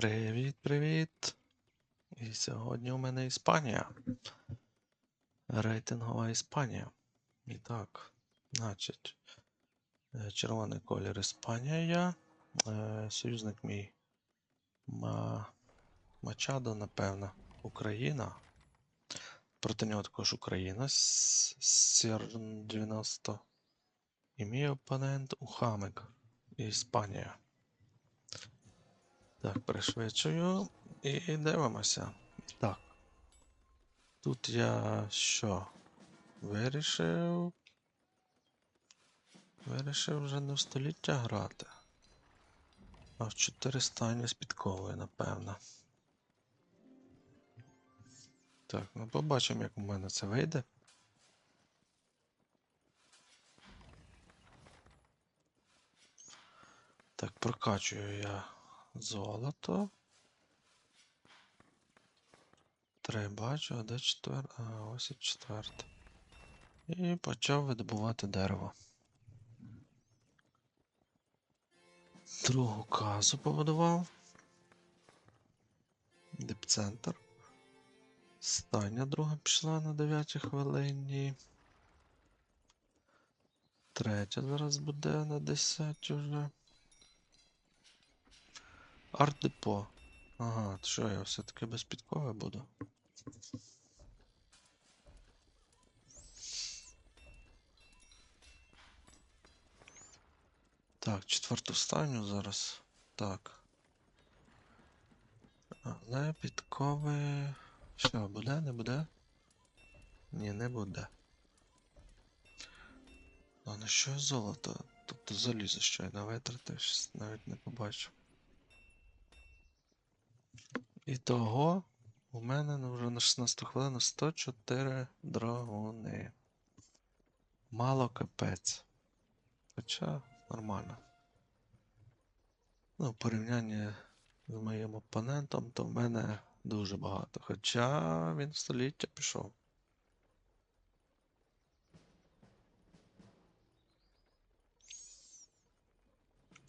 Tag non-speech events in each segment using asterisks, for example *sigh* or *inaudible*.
Привіт, привіт. І сьогодні у мене Іспанія. Рейтингова Іспанія. І так, значить, е, червоний колір Іспанія. Е, Союзник мій Ма... Мачадо, напевно, Україна. Проти нього також Україна. С- 90. І мій опонент Ухамик. Іспанія. Так, пришвидшую і дивимося. Так. Тут я що? Вирішив. Вирішив вже не в століття грати. А в 400 з підковою, напевно. Так, ну побачимо, як у мене це вийде. Так, прокачую я золото. Три бачу, а де четвер... А, ось і четверте. І почав видобувати дерево. Другу казу побудував. Дипцентр. Стання друга пішла на 9 хвилині. Третя зараз буде на 10 вже. Арт-депо. Ага, що я все-таки без підкови буду? Так, четверту стайню зараз. Так. Але підкови. Що, буде, не буде? Ні, не буде. А на що золото? Тобто залізо щойно витратив, щось навіть не побачив. Ітого у мене ну, вже на 16 хвилину 104 драгуни. Мало капець. Хоча нормально. Ну, в порівнянні з моїм опонентом, то в мене дуже багато. Хоча він в століття пішов.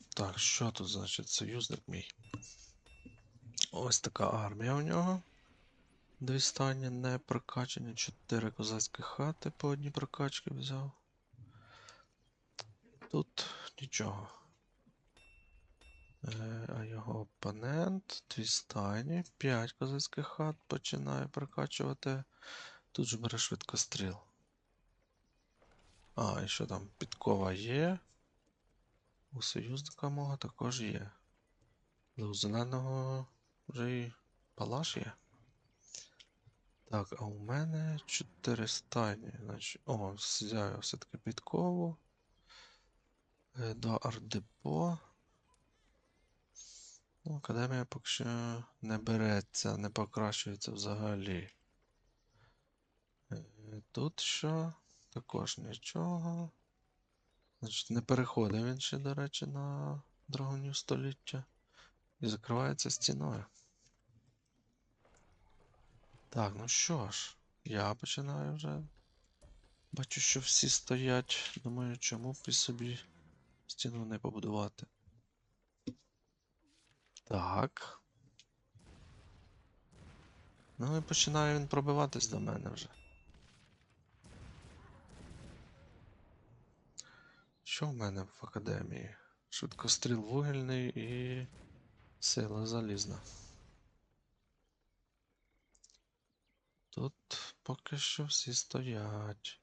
Так, що тут значить союзник мій? Ось така армія у нього. Дві стані не прокачані, чотири козацькі хати по одній прокачці взяв. Тут нічого. Е, а його опонент, дві стайні, п'ять козацьких хат починає прокачувати. Тут же бере швидкостріл. А, і що там? Підкова є. У союзника мого також є. Але у зеленого вже і палаш є. Так, а у мене 4 стайні. Значить, о, взяв все-таки підкову. Е, До ардепо. Ну, академія поки що не береться, не покращується взагалі. Е, Тут що? Також нічого. Значить, не переходить він ще, до речі, на драгунів століття. І закривається стіною. Так, ну що ж, я починаю вже. Бачу, що всі стоять. Думаю, чому б і собі стіну не побудувати. Так. Ну і починає він пробиватись до мене вже. Що в мене в академії? Швидкостріл вугільний і сила залізна. Тут поки що всі стоять.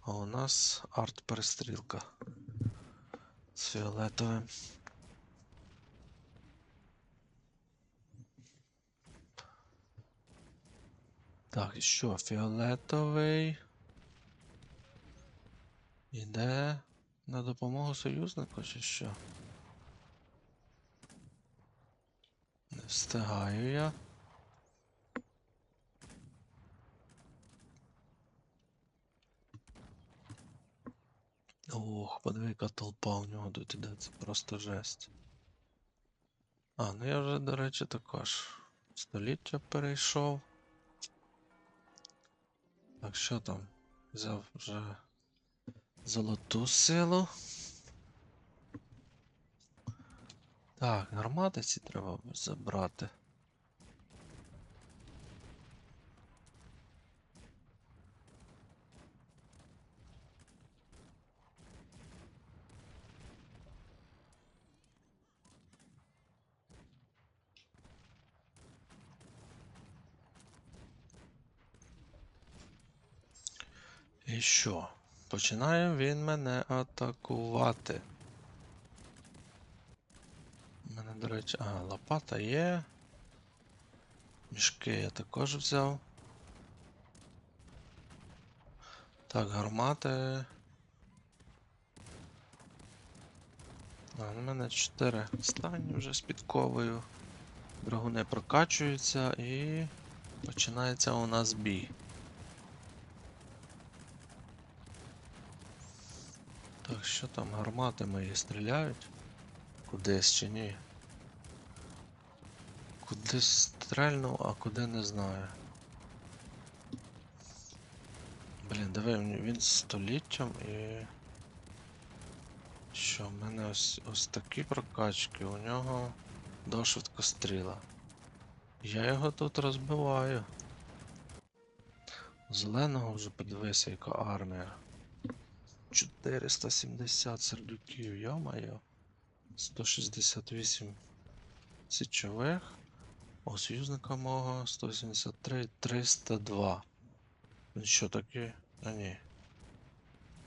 А у нас арт-перестрілка з фіолетовим. Так, і що, фіолетовий. Іде на допомогу союзнику чи що? Не встигаю я. Ох, подивіться толпа у нього тут іде, це просто жесть. А, ну я вже, до речі, також століття перейшов. Так, що там? Взяв вже золоту силу. Так, гармати ці треба забрати. І що? Починає він мене атакувати. У мене, до речі, ага, лопата є. Мішки я також взяв. Так, гармати. А, у мене 4 стані вже з підковою. Драгуни прокачуються і починається у нас бій. Що там гармати мої стріляють? Кудись чи ні? Куди стрельнув, а куди не знаю. Блін, диви, він з століттям і. Що, в мене ось, ось такі прокачки, у нього до швидкостріла. Я його тут розбиваю. Зеленого вже подивися, яка армія. 470 сердюків, йо-моє. 168 січових. У союзника мого 173, 302. Він що таке? А ні.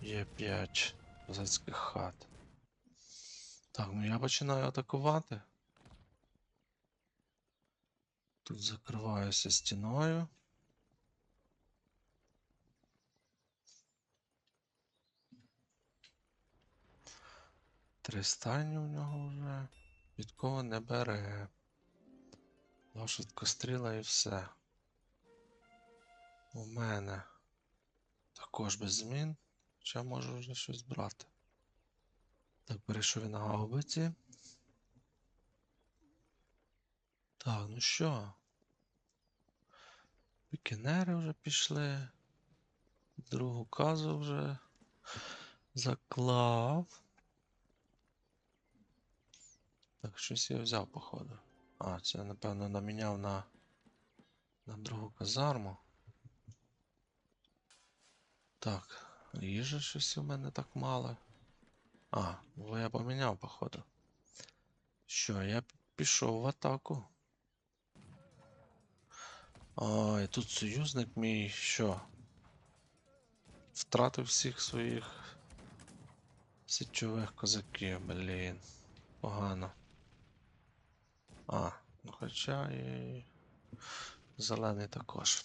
Є 5 козацьких хат. Так, ну я починаю атакувати. Тут закриваюся стіною. Три стані у нього вже. Підкова не бере. Два швидкостріла і все. У мене також без змін. Ще можу вже щось брати. Так, перейшов на гаубиці. Так, ну що? Пікінери вже пішли. Другу казу вже заклав. Так, щось я взяв, походу. А, це, напевно, наміняв на, на другу казарму. Так, їжа щось у мене так мало. А, бо я поміняв, походу. Що, я пішов в атаку. І тут союзник мій що? Втратив всіх своїх січових козаків, блін. Погано. А, ну хоча і зелений також.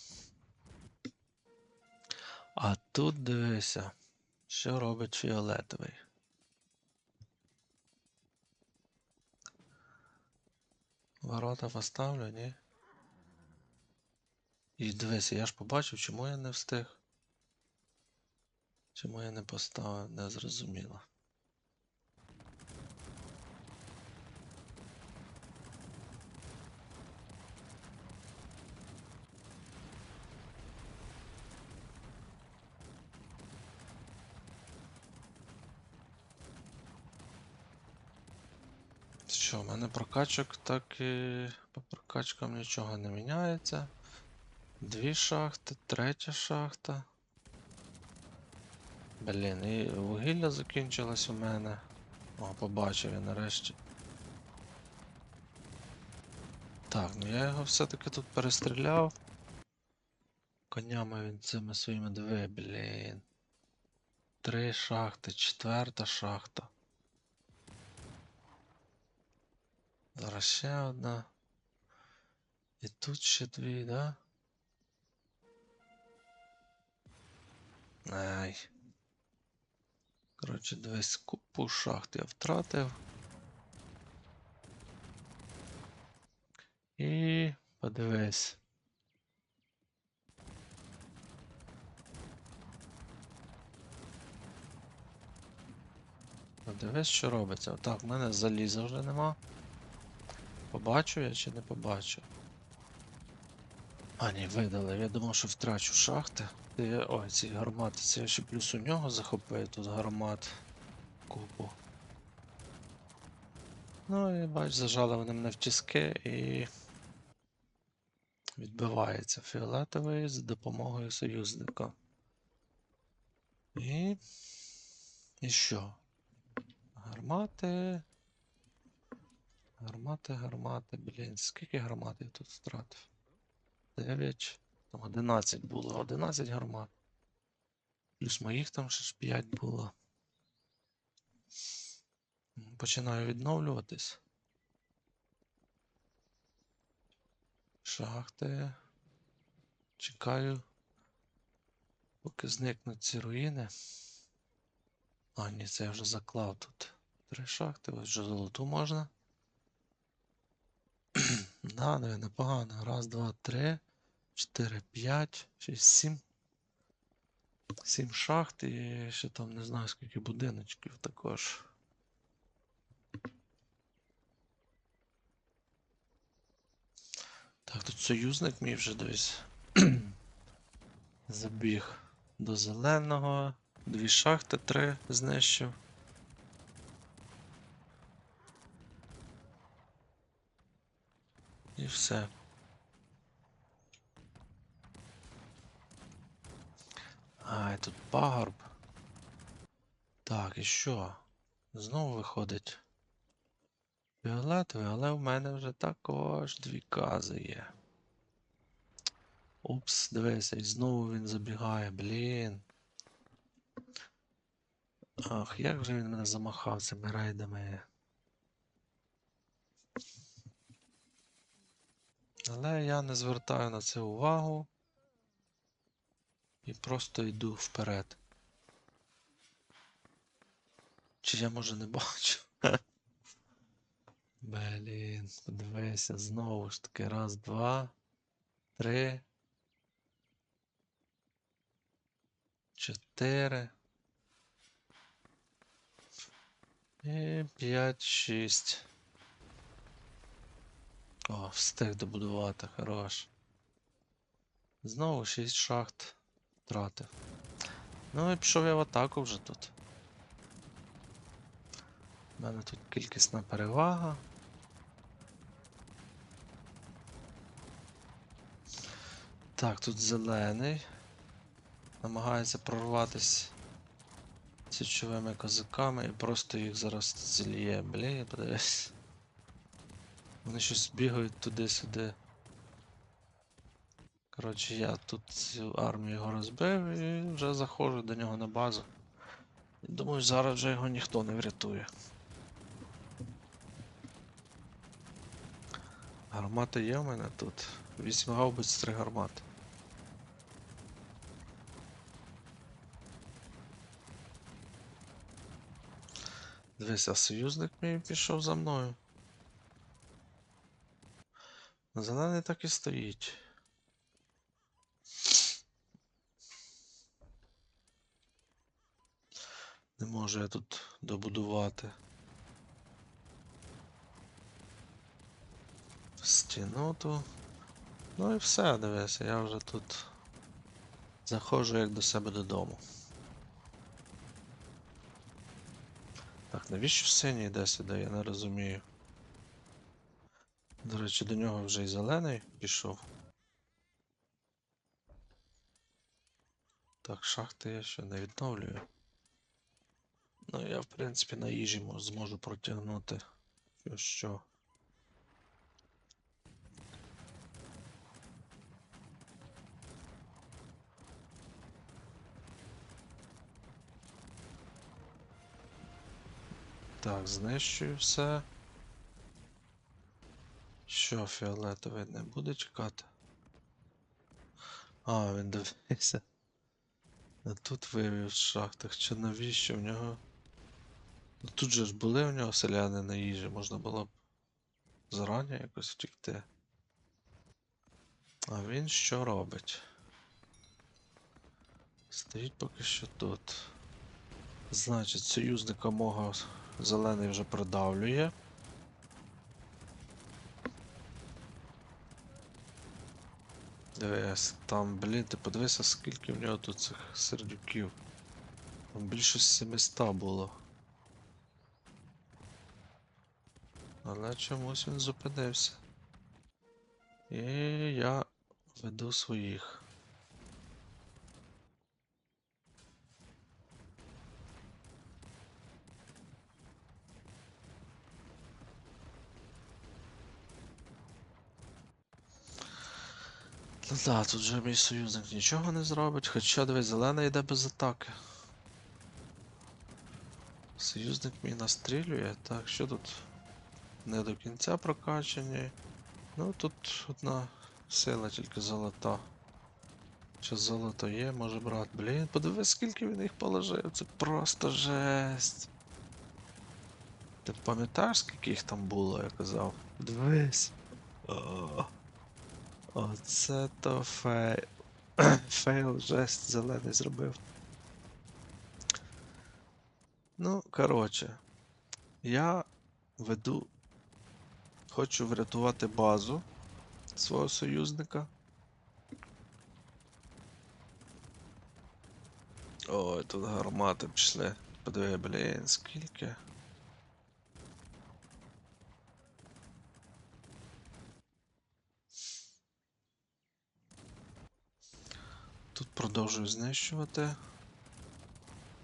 А тут дивися, що робить фіолетовий. Ворота поставлю, ні? І дивися, я ж побачив, чому я не встиг. Чому я не поставив, не зрозуміло. Що, в мене прокачок так і по прокачкам нічого не міняється. Дві шахти, третя шахта. Блін, і вугілля закінчилось у мене. О, побачив я нарешті. Так, ну я його все-таки тут перестріляв. Конями він цими своїми диви, блін. Три шахти, четверта шахта. Зараз ще одна. І тут ще дві, да? Ай. Коротше, дивись, купу шахт я втратив. І подивись. Подивись, що робиться. Так, в мене заліза вже нема. Побачу я чи не побачу? А, ні, видали. Я думав, що втрачу шахти. Ти- Ой, ці гармати. Це я ще плюс у нього захопив тут гармат. Купу. Ну і бач, зажали вони мене в тіски і відбивається фіолетовий з допомогою союзника. І. І що? Гармати. Гармати, гармати, блін. Скільки гармат я тут втратив? 9. Там 11 було. 11 гармат. Плюс моїх там ще ж 5 було. Починаю відновлюватись. Шахти. Чекаю. Поки зникнуть ці руїни. А, ні, це я вже заклав тут. Три шахти, ось вже золоту можна. Да, ну, непогано. Раз, два, три, чотири, п'ять, шість, сім. Сім шахт і ще там не знаю скільки будиночків також. Так, тут союзник мій вже дивись. *clears throat* Забіг до зеленого. Дві шахти, три знищив. І все. А, і тут пагорб. Так, і що? Знову виходить. Фіолетовий, але в мене вже також дві кази є. Упс, дивися, і знову він забігає, блін. Ах, як же він мене замахав цими рейдами. Але я не звертаю на це увагу. І просто йду вперед. Чи я може не бачу? *laughs* Блін, подивися, знову ж таки. Раз, два, три. Чотири. І п'ять, шість. О, встиг добудувати, хорош. Знову шість шахт втратив. Ну і пішов я в атаку вже тут. У мене тут кількісна перевага. Так, тут зелений. Намагається прорватися січовими козаками і просто їх зараз зільє. Блін, подивись. Вони щось бігають туди-сюди. Коротше, я тут цю армію його розбив і вже заходжу до нього на базу. Думаю, зараз вже його ніхто не врятує. Гармати є в мене тут. Вісім гаубиць, три гармати. Дивись, а союзник мій пішов за мною. Зелений так і стоїть. Не можу я тут добудувати. Стіну ту. Ну і все, дивися, я вже тут заходжу як до себе додому. Так, навіщо синій йде сюди, я не розумію. До речі, до нього вже й зелений пішов. Так, шахти я ще не відновлюю. Ну, я, в принципі, на їжі зможу протягнути. Що що. Так, знищую все. Що, фіолетовий не буде чекати? А, він дивився. А тут вивів в шахтах. Чи навіщо в нього? Ну тут же ж були у нього селяни на їжі, можна було б зарані якось втікти. А він що робить? Стоїть поки що тут. Значить, союзника мого зелений вже продавлює. Дивись, там, блін, ти подивися, скільки в нього тут цих сердюків. Там більше 700 було. але чомусь він зупинився. І я веду своїх. Ну да, тут же мій союзник нічого не зробить, хоча дивись, зелена йде без атаки. Союзник мій настрілює, так, що тут? Не до кінця прокачані. Ну тут одна сила тільки золота. Чи золото є, може брат. Блін, подивись, скільки він їх положив. Це просто жесть. Ти пам'ятаєш, скільки їх там було, я казав? Дивись. Оце то *clears throat* фейл. Фейл жесть зелений зробив. Ну, коротше, я веду. Хочу врятувати базу свого союзника. Ой, тут гармати пішли. Подиви, блін, скільки. Тут продовжую знищувати.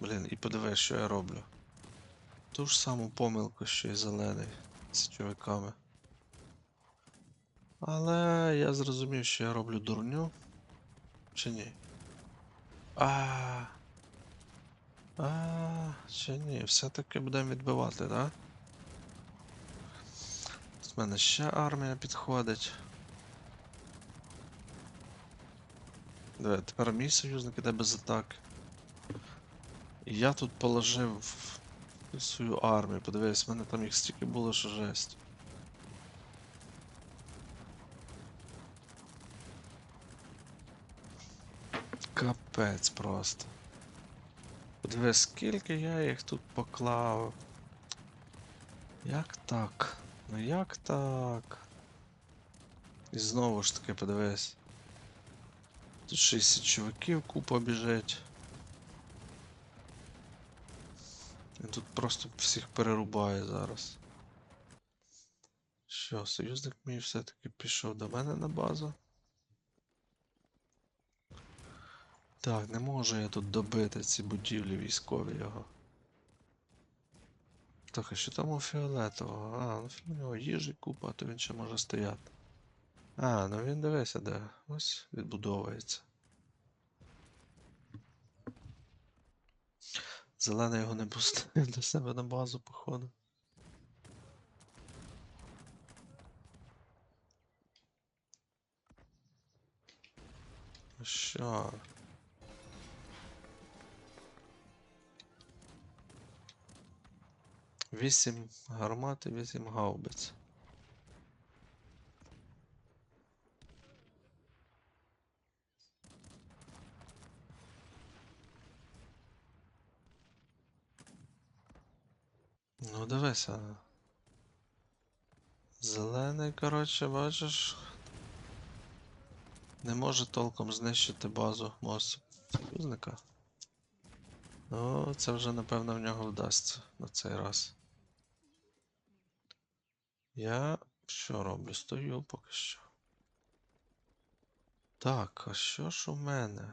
Блін, і подивись, що я роблю. Ту ж саму помилку, що і зелений з чуваками. Але я зрозумів, що я роблю дурню. Чи ні? А. А, чи ні, все-таки будемо відбивати, так? Да? З мене ще армія підходить. Диви, тепер мій союзник іде без атаки. І я тут положив свою армію. Подивись, в мене там їх стільки було, що жесть. Капець просто. Подивись, скільки я їх тут поклав. Як так? Ну як так? І знову ж таки подивись. Тут 60 чуваків купа біжить. Він тут просто всіх перерубає зараз. Що, союзник мій все-таки пішов до мене на базу? Так, не можу я тут добити ці будівлі військові його. Так, а що там у фіолетового? А, ну у нього їжі купа, то він ще може стояти. А, ну він дивися, де. Ось відбудовується. Зелений його не пустив до себе на базу, походу. Ну Що? Вісім гармат і вісім гаубиць. Ну, дивися. Зелений, коротше, бачиш. Не може толком знищити базу союзника. Ну, це вже, напевно, в нього вдасться на цей раз. Я що роблю? Стою поки що. Так, а що ж у мене?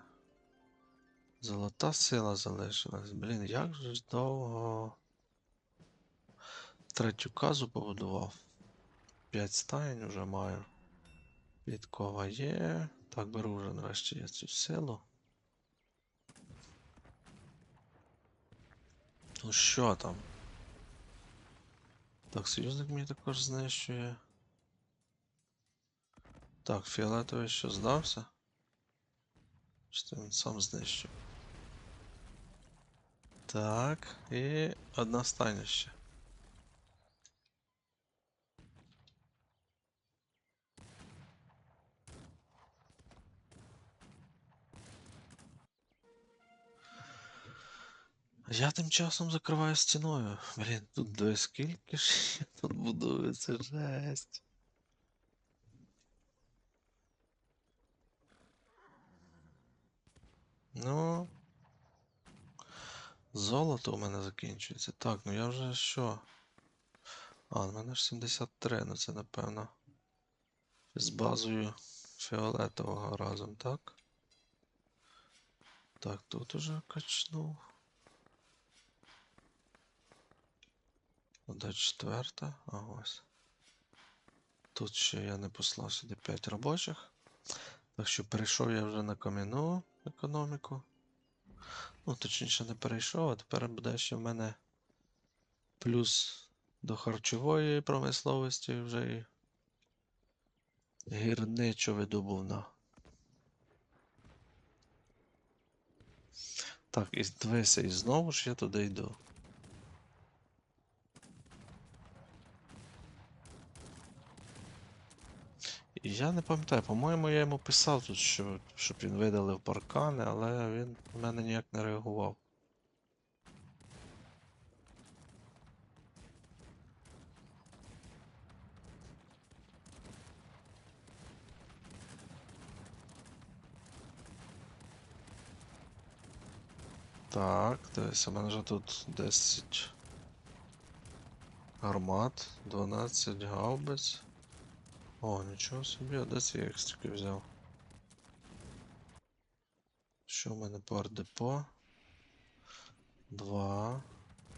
Золота сила залишилась. Блін, як же довго. Третю казу побудував. П'ять стаєнь вже маю. Підкова є. Так, беру вже нарешті я цю силу. Ну що там? Так, союзник мені також знищує. Так, фіолетовий що здався? Це він сам знищив? Так, і одна стайня ще. Я тим часом закриваю стіною. Блін, тут до скільки ж *laughs* я тут будую, це жесть. Ну. Золото у мене закінчується. Так, ну я вже що? А, в мене ж 73, ну це напевно. З базою фіолетового разом, так? Так, тут уже качнув. Де четверта? А ось. Тут ще я не послав сюди 5 робочих. Так що перейшов я вже на кам'яну економіку. Ну, точніше, не перейшов, а тепер буде ще в мене плюс до харчової промисловості вже і гірничо-видобувна. Так, і дивися, і знову ж я туди йду. Я не пам'ятаю, по-моєму, я йому писав тут, що, щоб він видалив паркани, але він на мене ніяк не реагував. Так, дивись, у мене вже тут 10 гармат, 12 гаубиць. О, нічого собі, а де ці екстрики взяв? Що в мене по ардепо? Два.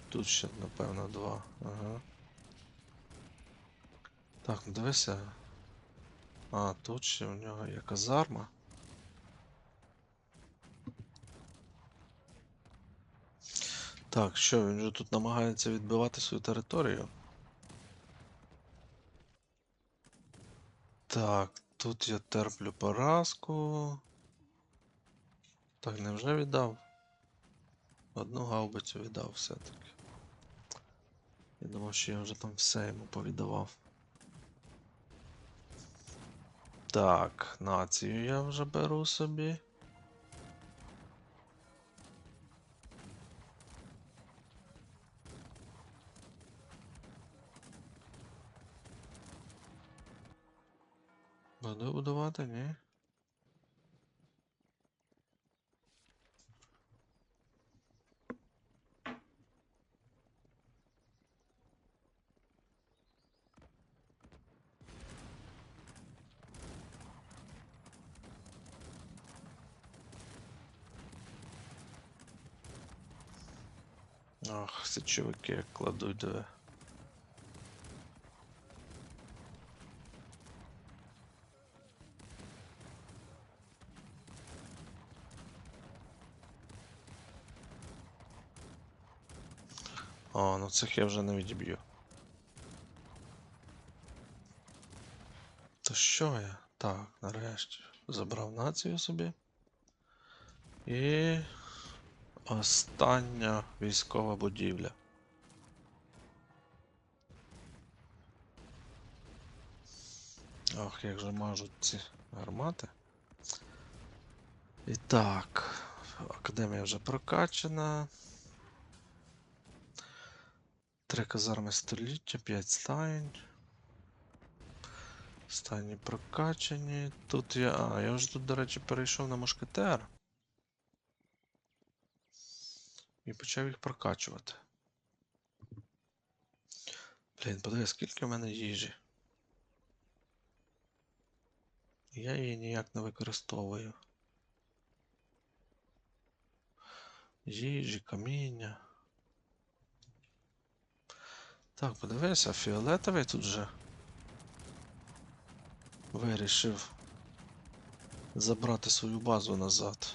Тут ще, напевно, два. Ага. Так, ну дивися. А, тут ще у нього є казарма. Так, що, він же тут намагається відбивати свою територію? Так, тут я терплю поразку. Так, невже віддав? Одну гаубицю віддав все-таки. Я думав, що я вже там все йому повіддавав. Так, націю я вже беру собі. Буду будувати, ні? Ах, січовики як кладуть диви. О, ну цих я вже не відіб'ю. То що я? Так, нарешті забрав націю собі. І остання військова будівля. Ох, як же мажуть ці гармати. І так, академія вже прокачана. Три казарми століття, 5 стайн. Стайні прокачані. Тут я. А, я вже тут, до речі, перейшов на мушкетер. І почав їх прокачувати. Блін, подивись, скільки в мене їжі. Я її ніяк не використовую. Їжі, каміння. Так, подивися, фіолетовий тут же вирішив забрати свою базу назад.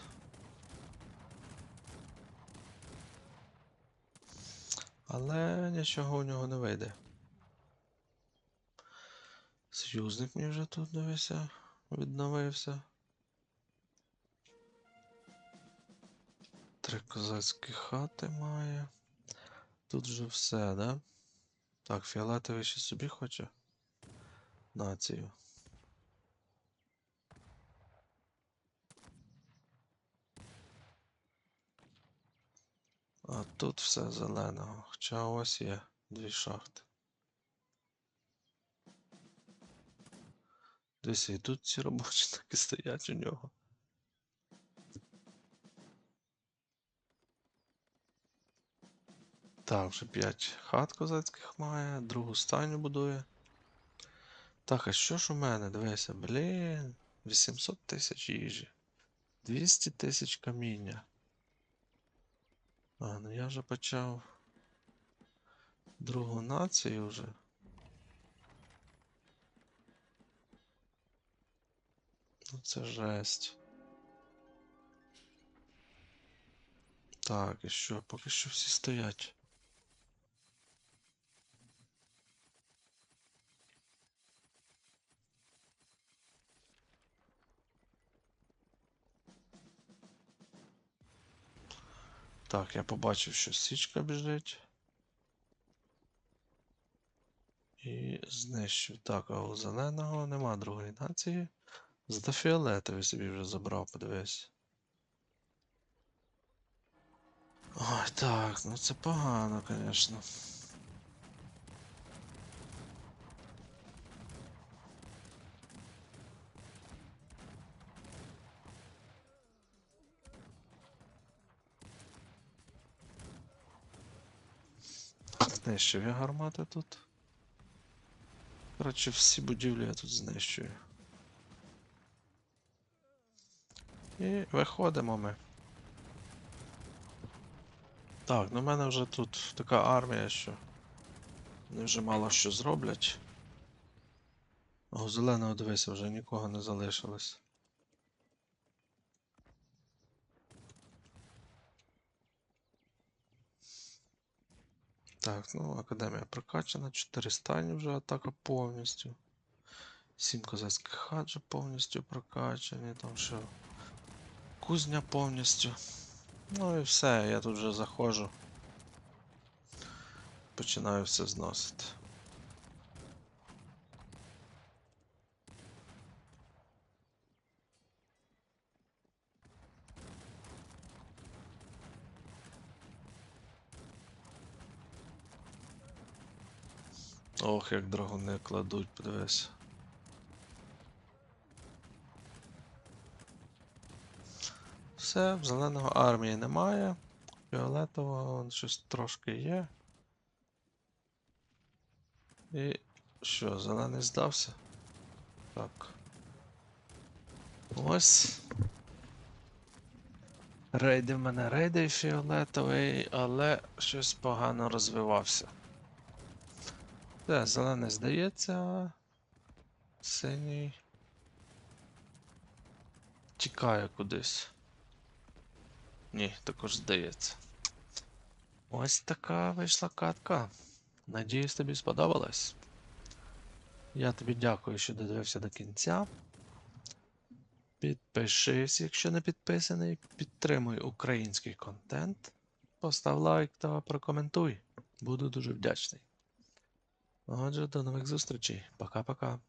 Але нічого у нього не вийде. Союзник мені вже тут дивися, відновився. Три козацькі хати має. Тут вже все, да? Так, фіолетовий ще собі хоче. Націю. А тут все зеленого. Хоча ось є дві шахти. Десь і тут ці робочі *laughs* таки стоять у нього. Так, вже 5 хат козацьких має, другу стайню будує. Так, а що ж у мене? Дивися, блін. 800 тисяч їжі. 200 тисяч каміння. А, ну я вже почав другу націю вже. Ну це жесть. Так, і що? Поки що всі стоять. Так, я побачив, що січка біжить. І знищив. Так, а у зеленого нема другої нації. Зато фіолетовий собі вже забрав, подивись. Ой, так, ну це погано, звісно. Знищив я гармати тут. Коротше, всі будівлі я тут знищую. І виходимо ми. Так, ну в мене вже тут така армія, що вони вже мало що зроблять. У зеленого дивися, вже нікого не залишилось. Так, ну, академія прокачана, 4 стані вже атака повністю. 7 козацьких хаджа повністю прокачані, там ще кузня повністю. Ну і все, я тут вже заходжу. Починаю все зносити. Ох, як драгуни кладуть, подивись. Все, зеленого армії немає. Фіолетового щось трошки є. І що, зелений здався? Так. Ось. Рейди в мене рейди фіолетовий, але щось погано розвивався. Все, зелений здається. Синій. Тікає кудись. Ні, також здається. Ось така вийшла катка. Надіюсь, тобі сподобалось. Я тобі дякую, що додивився до кінця. Підпишись, якщо не підписаний. Підтримуй український контент. Постав лайк та прокоментуй. Буду дуже вдячний. Отже, до нових зустрічей. Пока-пока.